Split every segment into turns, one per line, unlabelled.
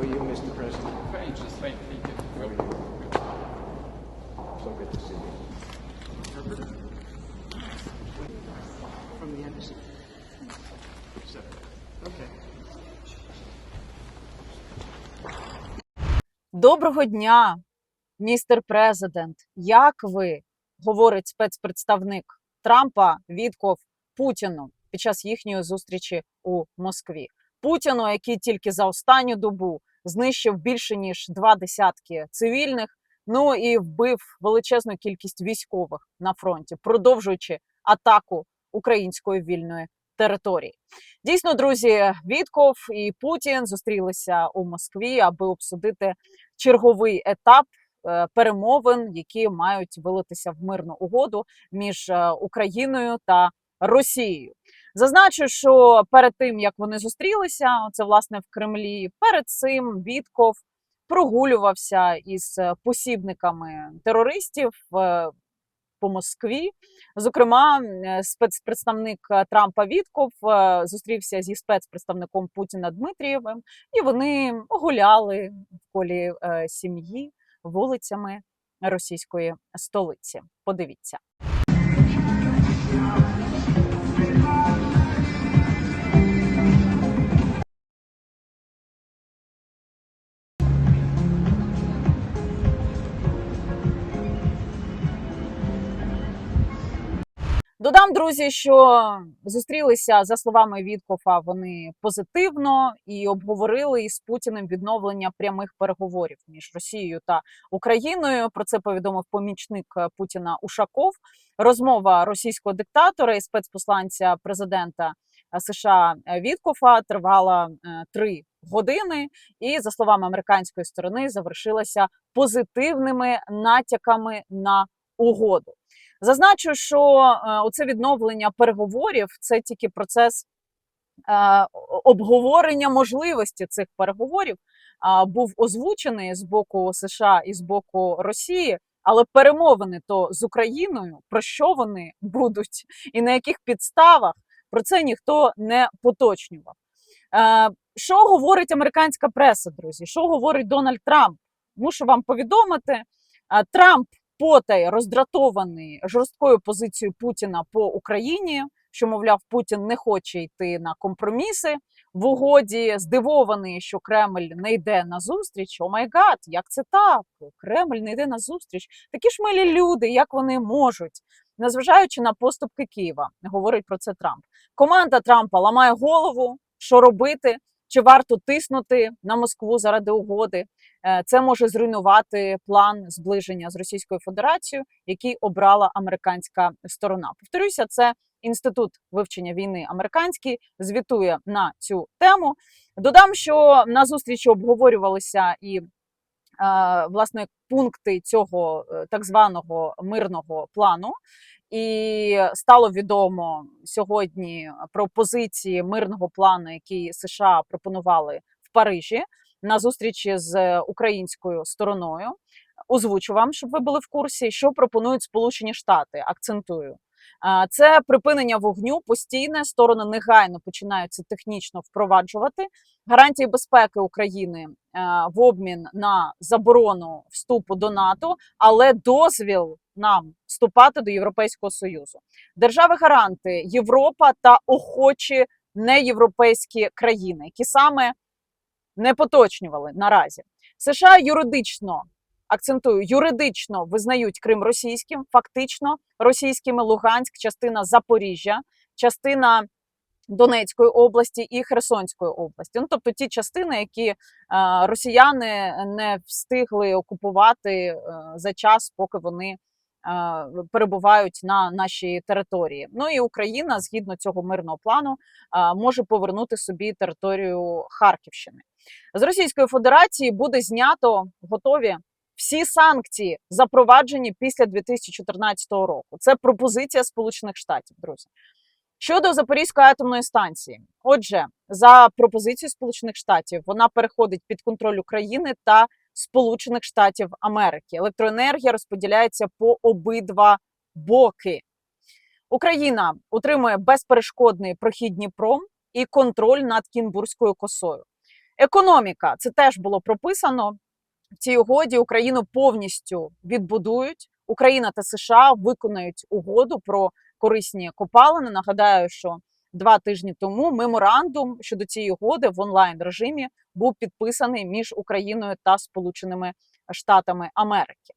How are you, Mr. President?
Fine, just fine, thank you.
How are you? So good to see you. From the embassy. So, okay.
Доброго дня, містер президент. Як ви? говорить спецпредставник Трампа Вітков Путіну під час їхньої зустрічі у Москві. Путіну, який тільки за останню добу знищив більше ніж два десятки цивільних, ну і вбив величезну кількість військових на фронті, продовжуючи атаку української вільної території. Дійсно, друзі, Вітков і Путін зустрілися у Москві, аби обсудити черговий етап е, перемовин, які мають вилитися в мирну угоду між е, Україною та Росією. Зазначу, що перед тим як вони зустрілися, це власне в Кремлі, перед цим Вітков прогулювався із е, посібниками терористів е, по Москві. Зокрема, е, спецпредставник Трампа Вітков зустрівся зі спецпредставником Путіна Дмитрієвим, і вони гуляли в колі сім'ї вулицями російської столиці. Подивіться. Додам, друзі, що зустрілися за словами Віткофа вони позитивно і обговорили із Путіним відновлення прямих переговорів між Росією та Україною. Про це повідомив помічник е, Путіна Ушаков. Розмова російського диктатора і спецпосланця президента е, США Віткофа тривала е, три години, і за словами американської сторони завершилася позитивними натяками на угоду. Зазначу, що е, оце відновлення переговорів це тільки процес е, обговорення можливості цих переговорів був озвучений з боку США і з боку Росії. Але перемовини то з Україною про що вони будуть і на яких підставах про це ніхто не поточнював. Е, Що говорить американська преса, друзі? Що говорить Дональд Трамп? Мушу вам повідомити. Трамп потай роздратований жорсткою позицією Путіна по Україні, що мовляв, Путін не хоче йти на компроміси в угоді. Здивований, що Кремль не йде на зустріч. О май гад, як це так? Кремль не йде на зустріч. Такі ж милі люди, як вони можуть, незважаючи на поступки Києва, говорить про це Трамп. Команда Трампа ламає голову, що робити. Чи варто тиснути на Москву заради угоди? Е, Це може зруйнувати план зближення з Російською Федерацією, який обрала американська сторона. Повторюся, це інститут вивчення війни американський звітує на цю тему. Додам, що на зустрічі обговорювалися і е, власне пункти цього е, так званого мирного плану. І стало відомо сьогодні про позиції мирного плану, який США пропонували в Парижі на зустрічі з українською стороною. Озвучу вам, щоб ви були в курсі, що пропонують Сполучені Штати. Акцентую. Це припинення вогню постійне. Сторони негайно починають це технічно впроваджувати. Гарантії безпеки України е, в обмін на заборону вступу до НАТО, але дозвіл нам вступати до Європейського союзу. Держави гаранти Європа та охочі неєвропейські країни, які саме не поточнювали наразі. США юридично акцентую, юридично визнають Крим російським, фактично російськими Луганськ, частина Запоріжжя, частина Донецької області і Херсонської області. Ну тобто ті частини, які е, росіяни не встигли окупувати е, за час, поки вони е, перебувають на нашій території. Ну і Україна, згідно цього мирного плану, е, може повернути собі територію Харківщини. З Російської Федерації буде знято готові всі санкції, запроваджені після 2014 року. Це пропозиція Сполучених Штатів, друзі. Щодо Запорізької атомної станції, отже, за пропозицією Сполучених Штатів, вона переходить під контроль України та Сполучених Штатів Америки. Електроенергія розподіляється по обидва боки. Україна утримує безперешкодний прохід Дніпром і контроль над Кінбурзькою косою. Економіка це теж було прописано в цій угоді. Україну повністю відбудують. Україна та США виконають угоду про корисні копалини. Нагадаю, що два тижні тому меморандум щодо цієї угоди в онлайн режимі був підписаний між Україною та Сполученими Штатами Америки.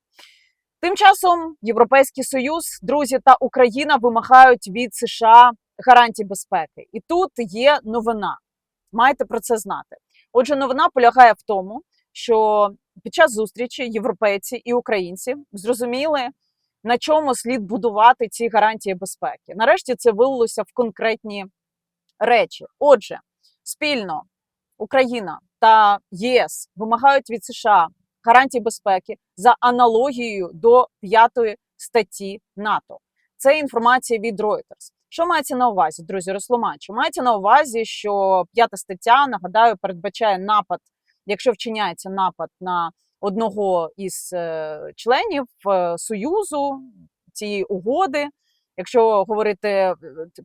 Тим часом Європейський Союз, друзі та Україна вимагають від США гарантій безпеки. І тут є новина. Маєте про це знати. Отже, новина полягає в тому, що під час зустрічі європейці і українці зрозуміли, на чому слід будувати ці гарантії безпеки. Нарешті це вилилося в конкретні речі. Отже, спільно Україна та ЄС вимагають від США гарантій безпеки за аналогією до п'ятої статті НАТО. Це інформація від Reuters. Що мається на увазі, друзі? Розтлумачу. Мається на увазі, що п'ята стаття, нагадаю, передбачає напад, якщо вчиняється напад на одного із е, членів е, Союзу цієї угоди. Якщо говорити е,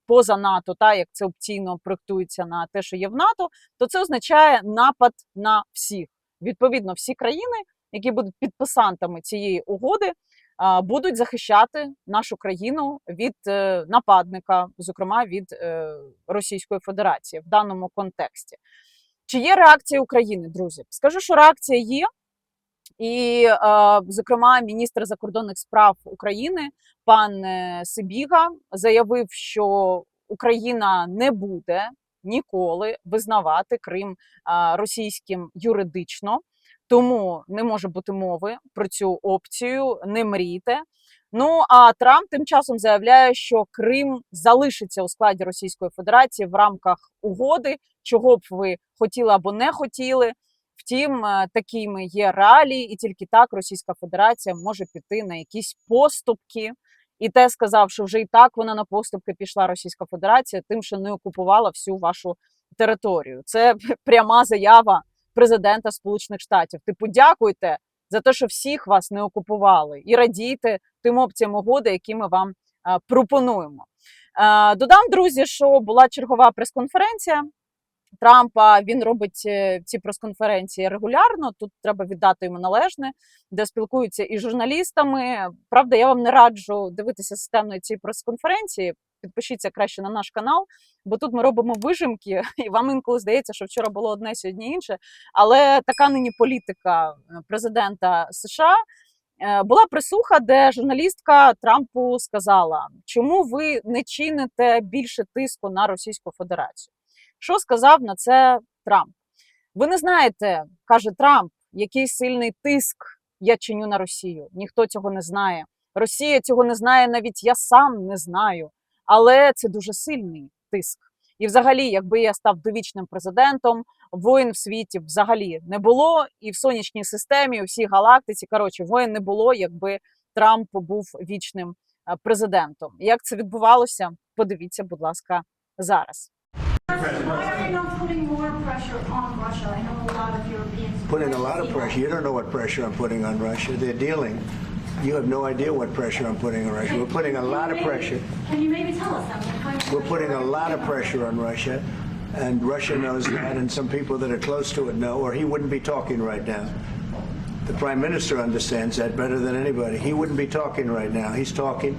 поза НАТО, та як це опційно проектується на те, що є в НАТО, то це означає напад на всіх. Відповідно, всі країни, які будуть підписантами цієї угоди, будуть захищати нашу країну від е, нападника, зокрема від е, Російської Федерації в даному контексті. Чи є реакція України, друзі? Скажу, що реакція є. І, е, зокрема, міністр закордонних справ України пан Сибіга заявив, що Україна не буде ніколи визнавати Крим російським юридично, тому не може бути мови про цю опцію. Не мрійте. Ну а Трамп тим часом заявляє, що Крим залишиться у складі Російської Федерації в рамках угоди, чого б ви хотіли або не хотіли. Втім, е, такими є реалії, і тільки так Російська Федерація може піти на якісь поступки. І те сказав, що вже і так вона на поступки пішла Російська Федерація, тим, що не окупувала всю вашу територію. Це пряма заява президента Сполучених Штатів. Типу, дякуйте за те, що всіх вас не окупували, і радійте тим опціям угоди, які ми вам а, пропонуємо. А, додам, друзі, що була чергова прес-конференція. Трампа він робить е, ці прес-конференції регулярно. Тут треба віддати йому належне, де спілкуються і журналістами. Правда, я вам не раджу дивитися системно ці прес-конференції. Підпишіться краще на наш канал, бо тут ми робимо вижимки, і вам інколи здається, що вчора було одне, сьогодні інше. Але така нині політика е, президента США. Е, Була присуха, де журналістка Трампу сказала, чому ви не чините більше тиску на Російську Федерацію. Що сказав на це Трамп? Ви не знаєте, каже Трамп, який сильний тиск я чиню на Росію. Ніхто цього не знає. Росія цього не знає, навіть я сам не знаю. Але це дуже сильний тиск. І, взагалі, якби я став довічним президентом, воїн в світі взагалі не було, і в сонячній системі, і у всій галактиці, коротше, воїн не було, якби Трамп був вічним е, президентом. Як це відбувалося? Подивіться, будь ласка, зараз.
Putting a lot of pressure. You don't know what pressure I'm putting on Russia. They're dealing. You have no idea what pressure I'm putting on Russia. We're putting a lot of pressure.
Can you maybe tell us that? What kind of
We're putting a lot of pressure on Russia, and Russia knows that, and some people that are close to it know, or he wouldn't be talking right now. The Prime Minister understands that better than anybody. He wouldn't be talking right now. He's talking,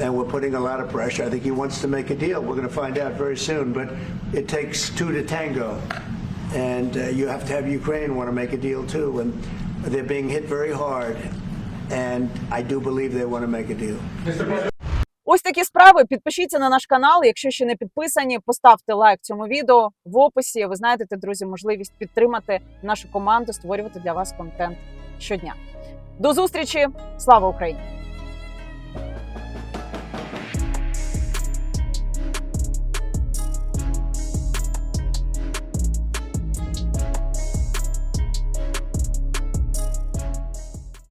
and we're putting a lot of pressure. I think he wants to make a deal. We're going to find out very soon, but it takes two to tango. And uh, you have to have Ukraine want to make a deal too, and they're being hit very hard. And I do believe they want to make a deal.
Ось такі справи. Підпишіться на наш канал. Якщо ще не підписані, поставте лайк цьому відео в описі. Ви знайдете, друзі, можливість підтримати нашу команду, створювати для вас контент щодня. До зустрічі! Слава Україні!